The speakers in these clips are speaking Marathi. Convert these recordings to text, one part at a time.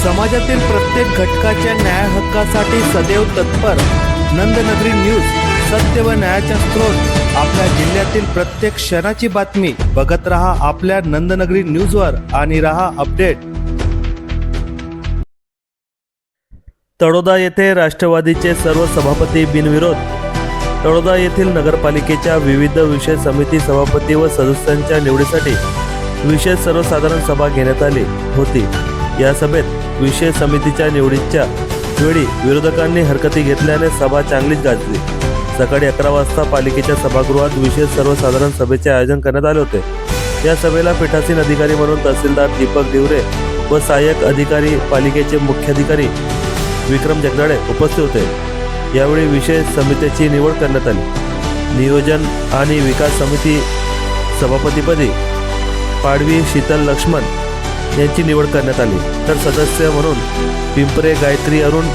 समाजातील प्रत्येक घटकाच्या न्याय हक्कासाठी सदैव तत्पर. नंदनगरी न्यूज सत्य व न्यायाचा स्रोत. आपल्या जिल्ह्यातील प्रत्येक क्षणाची बातमी. बघत रहा आपल्या नंदनगरी न्यूजवर आणि रहा अपडेट. तळोदा येथे राष्ट्रवादीचे सर्व सभापती बिनविरोध. तळोदा येथील नगरपालिकेच्या विविध विषय समिती सभापती व सदस्यांच्या निवडीसाठी विशेष सर्वसाधारण सभा घेण्यात आली होती. या सभेत विषय समितीच्या निवडीच्या वेळी विरोधकांनी हरकती घेतल्याने सभा चांगलीच गाजली. सकाळी अकरा वाजता पालिकेच्या सभागृहात विशेष सर्वसाधारण सभेचे आयोजन करण्यात आले होते. या सभेला पीठासीन अधिकारी म्हणून तहसीलदार दीपक दिवरे व सहाय्यक अधिकारी पालिकेचे मुख्याधिकारी विक्रम जगदाळे उपस्थित होते. यावेळी विशेष समितीची निवड करण्यात आली. नियोजन आणि विकास समिती सभापतीपदी पाडवी शीतल लक्ष्मण यांची निवड करण्यात आली. तर सदस्य म्हणून पिंपरे गायत्री अरुण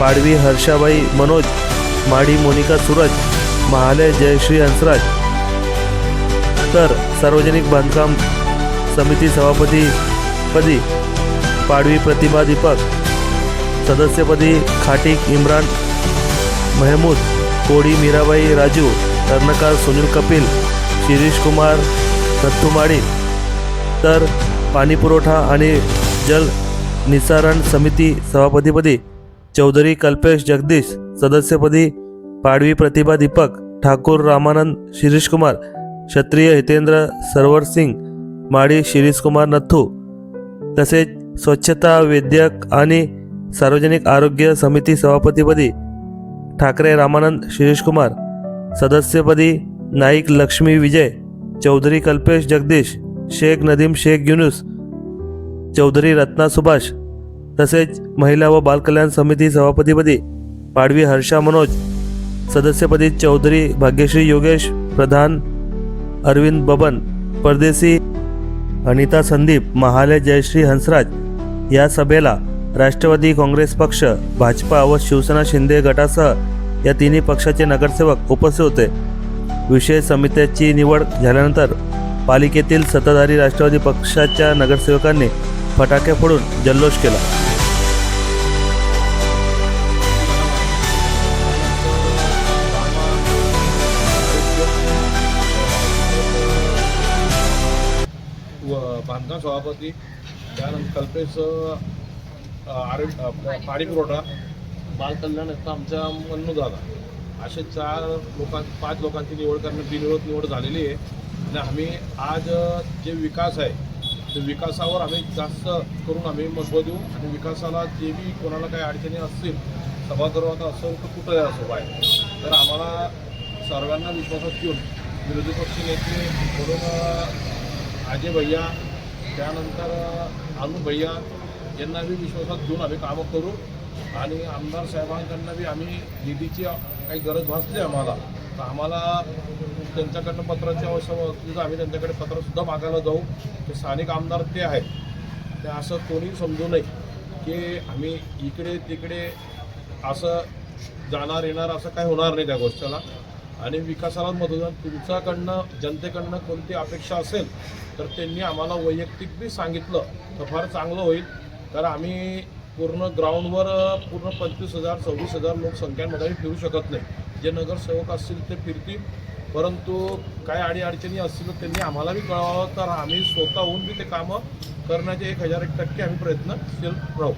पाडवी हर्षाबाई मनोज माडी मोनिका सूरज महाले जयश्री हंसराज. तर सार्वजनिक बांधकाम समिती सभापतीपदी पाडवी प्रतिभा दीपक सदस्यपदी खाटीक इम्रान महमूद कोडी मीराबाई राजू कर्णकार सुनील कपिल शिरीष कुमार नथुमाडी. तर पाणीपुरवठा आणि जल निसारण समिती सभापतीपदी चौधरी कल्पेश जगदीश सदस्यपदी पाडवी प्रतिभा दीपक ठाकूर रामानंद शिरीष कुमार क्षत्रिय हितेंद्र सरवर सिंग माळी शिरीष कुमार नथू तसेच स्वच्छता वैद्यक आणि सार्वजनिक आरोग्य समिती सभापतीपदी ठाकरे रामानंद शिरीष कुमार सदस्यपदी नाईक लक्ष्मी विजय चौधरी कल्पेश जगदीश शेख नदीम शेख युनुस चौधरी रत्ना सुभाष तसेच महिला व बालकल्याण समिती सभापतीपदी पाडवी हर्षा मनोज सदस्यपदी चौधरी भाग्यश्री योगेश प्रधान अरविंद बबन परदेसी अनिता संदीप महाले जयश्री हंसराज या सभेला राष्ट्रवादी काँग्रेस पक्ष भाजपा व शिवसेना शिंदे गटासह या तिन्ही पक्षाचे नगरसेवक उपस्थित होते. विषय समित्याची निवड झाल्यानंतर पालिकेतील सत्ताधारी राष्ट्रवादी पक्षाच्या नगरसेवकांनी फटाके फोडून जल्लोष केला. व बांधकाम सभापती त्यानंतर कल्पेश आरोग्य पाणी पुरवठा बालकल्याण याचा आमच्या मनू दादा. असे चार लोकां पाच लोकांची निवड करणं बिनविरोध निवड झालेली आहे. आणि आम्ही आज जे विकास आहे ते विकासावर आम्ही जास्त करून आम्ही महत्त्व देऊ आणि विकासाला जे बी कोणाला काही अडचणी असतील सभागृहात असेल तर कुठंही असो बाहेर तर आम्हाला सर्वांना विश्वासात घेऊन विरोधी पक्ष नेते म्हणून अजय भैया त्यानंतर अनु भैया यांना बी विश्वासात घेऊन आम्ही कामं करू आणि आमदार साहेबांकडनं बी आम्ही निधीची काही गरज भासली आम्हाला तर आम्हाला त्यांच्याकडनं पत्राची आवश्यकता म्हणजे आम्ही त्यांच्याकडे पत्रसुद्धा मागायला जाऊ. ते स्थानिक आमदार ते आहेत. ते असं कोणी समजू नये की आम्ही इकडे तिकडे असं जाणार येणार असं काही होणार नाही त्या गोष्टीला. आणि विकासाला मदत तुमच्याकडनं जनतेकडनं कोणती अपेक्षा असेल तर त्यांनी आम्हाला वैयक्तिक बी सांगितलं तर फार चांगलं होईल. तर आम्ही पूर्ण ग्राउंडवर पूर्ण पंचवीस हजार सव्वीस हजार लोकसंख्यांमध्ये आम्ही फिरू शकत नाही. जे नगरसेवक असतील ते फिरतील. परंतु काय अडीअडचणी असतील तर त्यांनी आम्हाला बी कळवावं. तर आम्ही स्वतःहून बी ते कामं करण्याचे एक हजार एक टक्के आम्ही प्रयत्नशील राहू.